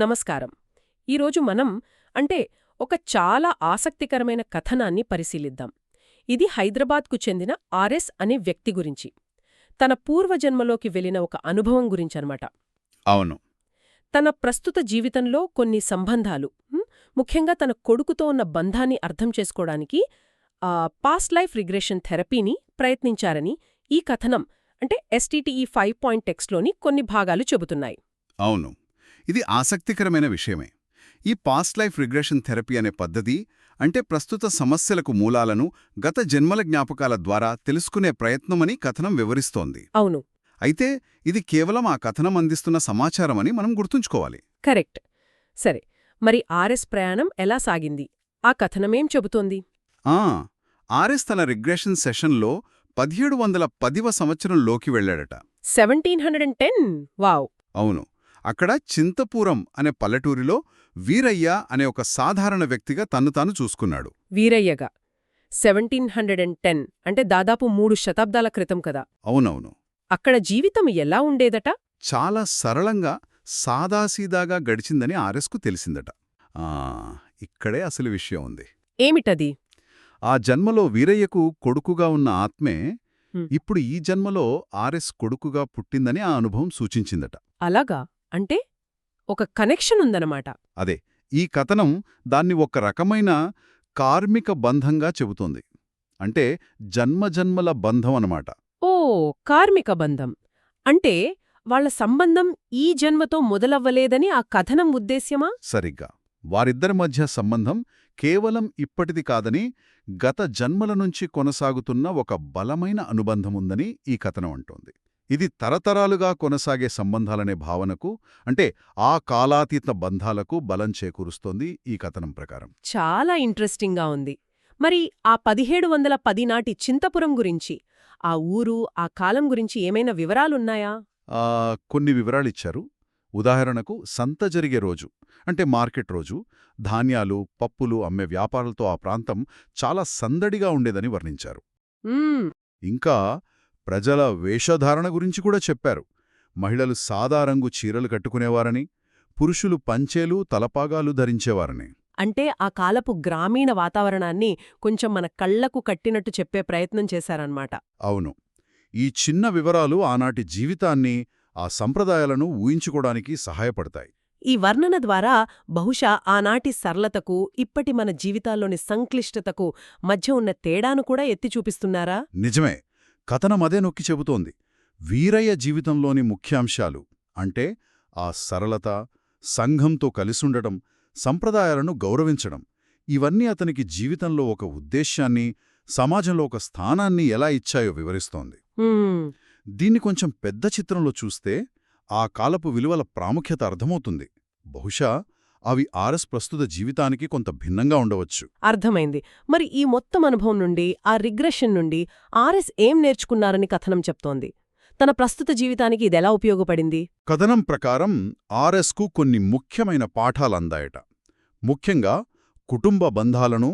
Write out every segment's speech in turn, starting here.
నమస్కారం. ఈరోజు మనం అంటే ఒక చాలా ఆసక్తికరమైన కథనాన్ని పరిశీలిద్దాం. ఇది హైదరాబాద్కు చెందిన ఆర్ఎస్ అనే వ్యక్తి గురించి. తన పూర్వజన్మలోకి వెళ్ళిన ఒక అనుభవం గురించనమాట. అవును. తన ప్రస్తుత జీవితంలో కొన్ని సంబంధాలు ముఖ్యంగా తన కొడుకుతో ఉన్న బంధాన్ని అర్థం చేసుకోవడానికి పాస్ట్ లైఫ్ రిగ్రెషన్ థెరపీని ప్రయత్నించారని ఈ కథనం అంటే ఎస్టీటీఈ ఫైవ్ పాయింట్ టెక్స్ట్లోని కొన్ని భాగాలు చెబుతున్నాయి. అవును. ఇది ఆసక్తికరమైన విషయమే. ఈ పాస్ట్ లైఫ్ రిగ్రెషన్ థెరపీ అనే పద్ధతి అంటే ప్రస్తుత సమస్యలకు మూలాలను గత జన్మల జ్ఞాపకాల ద్వారా తెలుసుకునే ప్రయత్నమని కథనం వివరిస్తోంది. అవును. అయితే ఇది కేవలం ఆ కథనం అందిస్తున్న సమాచారమని మనం గుర్తుంచుకోవాలి. కరెక్ట్. సరే మరి ఆర్ఎస్ ప్రయాణం ఎలా సాగింది? ఆ కథనమేం చెబుతోంది? ఆ ఆర్ఎస్ తన రిగ్రెషన్ సెషన్లో పదిహేడు వందల పదివ సంవత్సరంలోకి వెళ్ళాడట. Seventeen hundred and ten? Wow. అవును. అక్కడ చింతపూరం అనే పల్లెటూరిలో వీరయ్య అనే ఒక సాధారణ వ్యక్తిగా తన్ను తాను చూసుకున్నాడు. వీరయ్యగా. సెవెంటీన్ హండ్రెడ్ అండ్ టెన్ అంటే దాదాపు మూడు శతాబ్దాల క్రితం కదా. అవునవును. అక్కడ జీవితం ఎలా ఉండేదట? చాలా సరళంగా సాదాసీదాగా గడిచిందని ఆర్ఎస్కు తెలిసిందట. ఆ, ఇక్కడే అసలు విషయం ఉంది. ఏమిటది? ఆ జన్మలో వీరయ్యకు కొడుకుగా ఉన్న ఆత్మే హ్మ్. ఇప్పుడు ఈ జన్మలో ఆర్ఎస్ కొడుకుగా పుట్టిందని ఆ అనుభవం సూచించిందట. అలాగా? అంటే ఒక కనెక్షన్ ఉందన్నమాట. అదే ఈ కథనం దాన్ని ఒక రకమైన కార్మిక బంధంగా చెబుతోంది. అంటే జన్మజన్మల బంధం అన్నమాట. ఓ కార్మిక బంధం. అంటే వాళ్ళ సంబంధం ఈ జన్మతో మొదలవ్వలేదని ఆ కథనం ఉద్దేశ్యమా? సరిగ్గా. వారిద్దరి మధ్య సంబంధం కేవలం ఇప్పటిది కాదని గత జన్మల నుంచి కొనసాగుతున్న ఒక బలమైన అనుబంధముందని ఈ కథనం అంటోంది. ఇది తరతరాలుగా కొనసాగే సంబంధాలనే భావనకు అంటే ఆ కాలాతీత బంధాలకు బలం చేకూరుస్తోంది ఈ కథనం ప్రకారం. చాలా ఇంట్రెస్టింగ్గా ఉంది. మరి ఆ పదిహేడు వందల పది నాటి చింతపురం గురించి ఆ ఊరు ఆ కాలం గురించి ఏమైనా వివరాలున్నాయా? ఆ, కొన్ని వివరాలిచ్చారు. ఉదాహరణకు సంత జరిగే రోజు అంటే మార్కెట్ రోజు ధాన్యాలు పప్పులు అమ్మే వ్యాపారాలతో ఆ ప్రాంతం చాలా సందడిగా ఉండేదని వర్ణించారు. మ్మ్, ఇంకా ప్రజల వేషధారణ గురించి కూడా చెప్పారు. మహిళలు సాదా రంగు చీరలు కట్టుకునేవారని పురుషులు పంచేలు తలపాగాలు ధరించేవారని. అంటే ఆ కాలపు గ్రామీణ వాతావరణాన్ని కొంచెం మన కళ్ళకు కట్టినట్టు చెప్పే ప్రయత్నం చేశారన్నమాట. అవును. ఈ చిన్న వివరాలు ఆనాటి జీవితాన్ని ఆ సంప్రదాయాలను ఊహించుకోవడానికి సహాయపడతాయి. ఈ వర్ణన ద్వారా బహుశా ఆనాటి సరళతకు ఇప్పటి మన జీవితాల్లోని సంక్లిష్టతకు మధ్య ఉన్న తేడాను కూడా ఎత్తి చూపిస్తున్నారా? నిజమే. కథనం అదే నొక్కి చెబుతోంది. వీరయ్య జీవితంలోని ముఖ్యాంశాలు అంటే ఆ సరళత సంఘంతో కలిసుండటం సంప్రదాయాలను గౌరవించడం. ఇవన్నీ అతనికి జీవితంలో ఒక ఉద్దేశ్యాన్ని సమాజంలో ఒక స్థానాన్ని ఎలా ఇచ్చాయో వివరిస్తోంది. దీన్ని కొంచెం పెద్ద చిత్రంలో చూస్తే ఆ కాలపు విలువల ప్రాముఖ్యత అర్థమవుతుంది. బహుశా అవి ఆర్ఎస్ ప్రస్తుత జీవితానికి కొంత భిన్నంగా ఉండవచ్చు. అర్థమైంది. మరి ఈ మొత్తం అనుభవం నుండి ఆ రిగ్రెషన్ నుండి ఆర్ఎస్ ఏం నేర్చుకున్నారని కథనం చెప్తోంది. తన ప్రస్తుత జీవితానికి ఇదెలా ఉపయోగపడింది? కథనం ప్రకారం ఆర్ఎస్కు కొన్ని ముఖ్యమైన పాఠాలందాయట ముఖ్యంగా కుటుంబ బంధాలను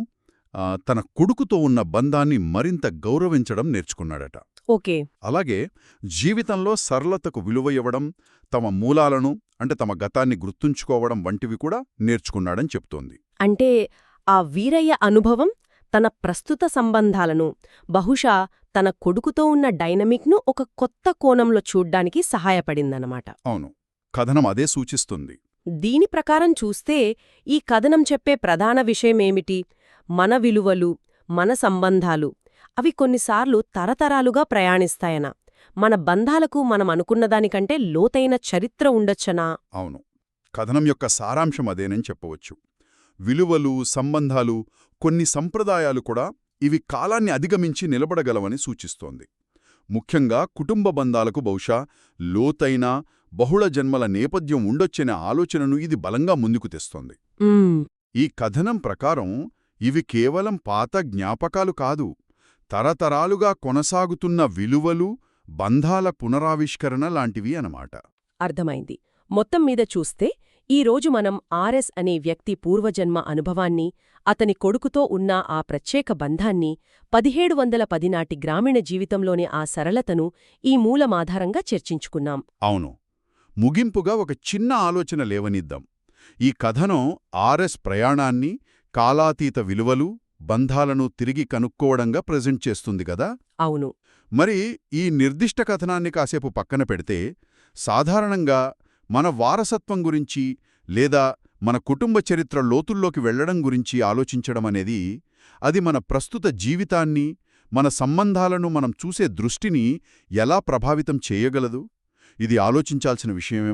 తన కొడుకుతో ఉన్న బంధాన్ని మరింత గౌరవించడం నేర్చుకున్నాడట. ఓకే. అలాగే జీవితంలో సరళతకు విలువ ఇవ్వడం తమ మూలాలను అంటే తమ గతాన్ని గుర్తుంచుకోవడం వంటివి కూడా నేర్చుకున్నాడని చెప్తోంది. అంటే ఆ వీరయ్య అనుభవం తన ప్రస్తుత సంబంధాలను బహుశా తన కొడుకుతో ఉన్న డైనమిక్ను ఒక కొత్త కోణంలో చూడ్డానికి సహాయపడిందన్నమాట. అవును. కథనం అదే సూచిస్తుంది. దీని ప్రకారం చూస్తే ఈ కథనం చెప్పే ప్రధాన విషయమేమిటి? మన విలువలు మన సంబంధాలు అవి కొన్నిసార్లు తరతరాలుగా ప్రయాణిస్తాయన. మన బంధాలకు మనం అనుకున్నదానికంటే లోతైన చరిత్ర ఉండొచ్చనా? అవును. కథనం యొక్క సారాంశం అదేనని చెప్పవచ్చు. విలువలు సంబంధాలు కొన్ని సంప్రదాయాలు కూడా ఇవి కాలాన్ని అధిగమించి నిలబడగలవని సూచిస్తోంది. ముఖ్యంగా కుటుంబ బంధాలకు బహుశా లోతైన బహుళ జన్మల నేపథ్యం ఉండొచ్చనే ఆలోచనను ఇది బలంగా ముందుకు తెస్తోంది. ఈ కథనం ప్రకారం ఇవి కేవలం పాత జ్ఞాపకాలు కాదు. తరతరాలుగా కొనసాగుతున్న విలువలు బంధాల పునరావిష్కరణ లాంటివి అన్నమాట. అర్థమైంది. మొత్తం మీద చూస్తే ఈ రోజు మనం ఆర్ఎస్ అనే వ్యక్తి పూర్వజన్మ అనుభవాన్ని అతని కొడుకుతో ఉన్న ఆ ప్రత్యేక బంధాన్ని పదిహేడు వందల పది నాటి గ్రామీణ జీవితంలోని ఆ సరళతను ఈ మూలమాధారంగా చర్చించుకున్నాం. అవును. ముగింపుగా ఒక చిన్న ఆలోచన లేవనిద్దాం. ఈ కథనం ఆర్ఎస్ ప్రయాణాన్ని కాలాతీత విలువలు బంధాలను తిరిగి కనుక్కోవడంగా ప్రెజెంట్ చేస్తుంది కదా? అవును. మరి ఈ నిర్దిష్ట కథనాన్ని కాసేపు పక్కన పెడితే సాధారణంగా మన వారసత్వం గురించి లేదా మన కుటుంబ చరిత్ర లోతుల్లోకి వెళ్ళడం గురించి ఆలోచించడం అనేది అది మన ప్రస్తుత జీవితాన్ని మన సంబంధాలను మనం చూసే దృష్టిని ఎలా ప్రభావితం చేయగలదు? ఇది ఆలోచించాల్సిన విషయమే